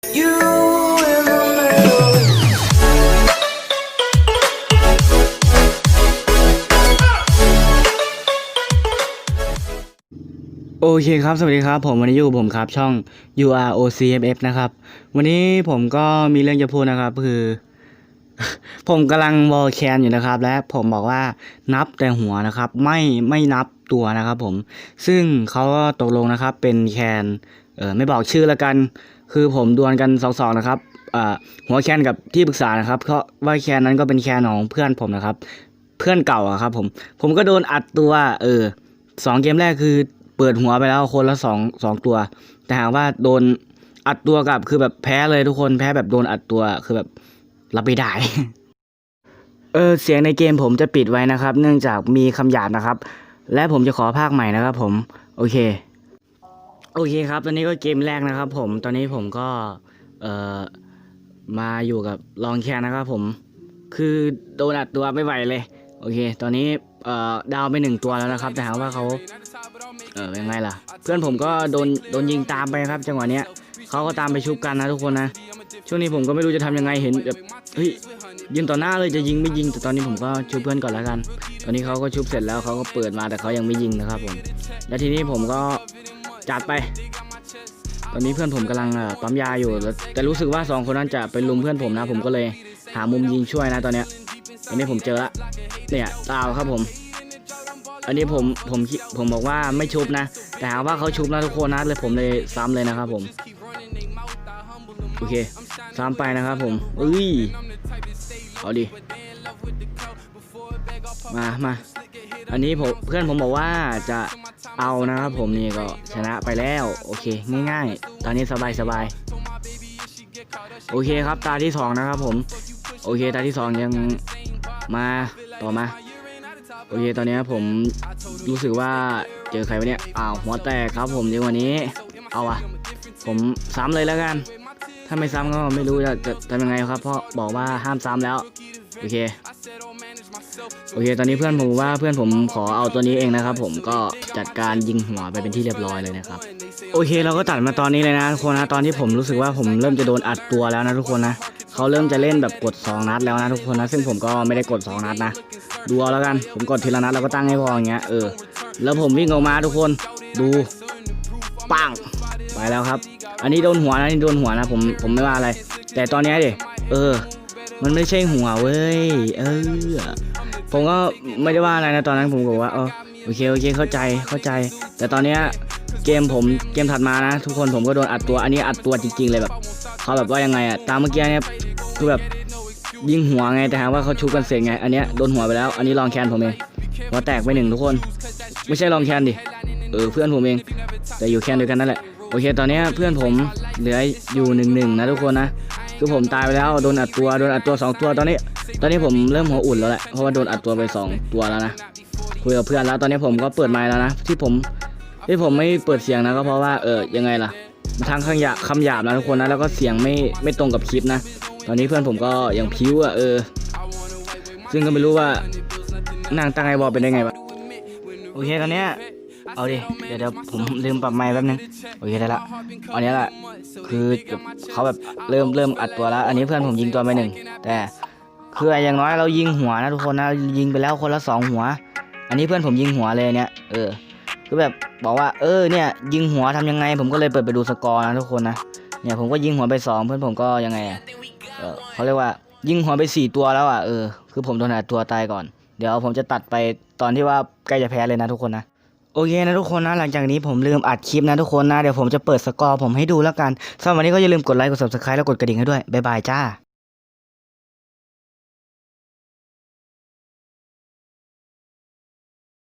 โอเคครับ สวัสดีครับ ผมวันนี้อยู่ผมครับ ช่อง UROCFF นะครับ วันนี้ผมก็มีเรื่องจะพูดนะครับ คือ ผมกำลังวอลแคนอยู่นะครับ และผมบอกว่านับแต่หัวนะครับ ไม่ไม่นับตัวนะครับ ผม ซึ่งเขาก็ตกลงนะครับ เป็นแคนเออไม่บอกชื่อละกัน คือผมดวลกันสองสองนะครับหัวแคนกับที่ปรึกษานะครับ เพราะว่าแคนนั้นก็เป็นแคนของเพื่อนผมนะครับ เพื่อนเก่าอะครับ ผม ผมก็โดนอัดตัว เออสองเกมแรกคือเปิดหัวไปแล้วคนละสองสองตัว แต่หากว่าโดนอัดตัวกับคือแบบแพ้เลยทุกคนแพ้แบบโดนอัดตัวคือแบบรับไม่ได้เออเสียงในเกมผมจะปิดไว้นะครับ เนื่องจากมีคำหยาบนะครับ และผมจะขอภาคใหม่นะครับผม โอเค โอเคครับ ตอนนี้ก็เกมแรกนะครับผม ตอนนี้ผมก็ เอ่อ มาอยู่กับลองแคนนะครับผม คือโดนอัดตัวไม่ไหวเลย โอเค ตอนนี้ เอ่อ ดาวไปหนึ่งตัวแล้วนะครับ แต่หาว่าเขา เออเป็นไงล่ะ เพื่อนผมก็โดน โดนยิงตามไปครับ จังหวะเนี้ยเขาก็ตามไปชุบกันนะทุกคนนะ ช่วงนี้ผมก็ไม่รู้จะทำยังไง เห็นแบบ เฮ้ยยืนต่อหน้าเลยจะยิงไม่ยิง แต่ตอนนี้ผมก็ชุบเพื่อนก่อนแล้วกัน ตอนนี้เขาก็ชุบเสร็จแล้วเขาก็เปิดมาแต่เขายังไม่ยิงนะครับผม แล้วทีนี้ผมก็ จัดไป ตอนนี้เพื่อนผมกำลังปั๊มยาอยู่ แต่รู้สึกว่าสองคนนั้นจะไปลุมเพื่อนผมนะ ผมก็เลยหามุมยิงช่วยนะตอนเนี้ยตอนนี้ผมเจอละเนี่ยดาวครับผม อันนี้ผมผมผมบอกว่าไม่ชุบนะ แต่หาว่าเขาชุบนะทุกคนนะเลยผมเลยซ้ำเลยนะครับผมโอเคซ้ำไปนะครับผมเอ้ยเอาดิมามาอันนี้ผมเพื่อนผมบอกว่าจะ เอานะครับผมนี่ก็ชนะไปแล้ว โอเค ง่าย ๆ ตอนนี้สบายสบายโอเคครับตาที่สองนะครับผม โอเคตาที่สองยังมาต่อมา โอเคตอนนี้ผมรู้สึกว่าเจอใครวะเนี่ยอ้าวหัวแตกครับผมเดี๋ยววันนี้ เอาอะผมซ้ำเลยแล้วกัน ถ้าไม่ซ้ำก็ไม่รู้จะจะทำยังไงครับ เพราะบอกว่าห้ามซ้ำแล้ว โอเค โอเค ตอนนี้เพื่อนผมว่าเพื่อนผมขอเอาตัวนี้เองนะครับ ผมก็จัดการยิงหัวไปเป็นที่เรียบร้อยเลยนะครับโอเค เราก็ตัดมาตอนนี้เลยนะทุกคนนะตอนที่ผมรู้สึกว่าผมเริ่มจะโดนอัดตัวแล้วนะทุกคนนะเขาเริ่มจะเล่นแบบกด 2 นัดแล้วนะทุกคนนะซึ่งผมก็ไม่ได้กด 2 นัดนะดูเอาแล้วกันผมกดทีละนัดแล้วก็ตั้งให้พออย่างเงี้ยเออแล้วผมวิ่งออกมาทุกคนดูปังไปแล้วครับ อันนี้โดนหัวนะนี่โดนหัวนะผมผมไม่ว่าอะไร แต่ตอนนี้ยดิเออ มันไม่ใช่หัวเว้ย เออ ผมก็ไม่ได้ว่าอะไรนะตอนนั้นผมบอกว่าเออโอเคโอเคเข้าใจเข้าใจ แต่ตอนเนี้ยเกมผมเกมถัดมานะ ทุกคนผมก็โดนอัดตัวอันนี้อัดตัวจริงๆเลยแบบเขาแบบว่ายังไงอะตามเมื่อกี้เนี่ยคือแบบยิงหัวไงแต่หาว่าเขาชุบกันเสร็จไง อันเนี้ยโดนหัวไปแล้ว อันนี้ลองแคนผมเองหัวแตกไปหนึ่งทุกคน ไม่ใช่ลองแคนดิเออเพื่อนผมเอง แต่อยู่แคนเดียวกันนั่นแหละโอเค ตอนนี้เพื่อนผมเหลืออยู่หนึ่งหนึ่งนะทุกคนนะ คือผมตายไปแล้วโดนอัดตัวโดนอัดตัวสองตัวตอนนี้ ตอนนี้ผมเริ่มหัวอุ่นแล้วแหละเพราะว่าโดนอัดตัวไปสองตัวแล้วนะคุยกับเพื่อนแล้วตอนนี้ผมก็เปิดไมค์แล้วนะที่ผมที่ผมไม่เปิดเสียงนะก็เพราะว่าเออยังไงล่ะทางคำหยาบคำหยาบนะทุกคนนะแล้วก็เสียงไม่ไม่ตรงกับคลิปนะ ตอนนี้เพื่อนผมก็ยังพิ้วอะเออ ซึ่งก็ไม่รู้ว่านางตั้งไอบอเป็นได้ไงวะโอเคตอนเนี้ย เอาดิ เดี๋ยวเดี๋ยวผมลืมปรับไมค์แป๊บนึง โอเคได้ละอันนี้แหละ คือเขาแบบเริ่มเริ่มอัดตัวแล้ว อันนี้เพื่อนผมยิงตัวไปหนึ่ง แต่คืออย่างน้อยเรายิงหัวนะทุกคนนะ ยิงไปแล้วคนละสองหัว อันนี้เพื่อนผมยิงหัวเลยเนี่ย เออ คือแบบบอกว่า เออ เนี่ย ยิงหัวทำยังไง ผมก็เลยเปิดไปดูสกอร์นะทุกคนนะ เนี่ยผมก็ยิงหัวไปสองเพื่อนผมก็ยังไงเออเขาเรียกว่ายิงหัวไปสี่ตัวแล้วอะ เออ คือผมโดนอัดตัวตายก่อน เดี๋ยวผมจะตัดไปตอนที่ว่าใกล้จะแพ้เลยนะทุกคนนะ โอเคนะทุกคนนะหลังจากนี้ผมลืมอัดคลิปนะทุกคนนะ เดี๋ยวผมจะเปิดสกอร์ผมให้ดูแล้วกันสำหรับวันนี้ก็อย่าลืมกดไลค์กด subscribe แล้วกดกระดิ่งให้ด้วย บ๊ายบายจ้า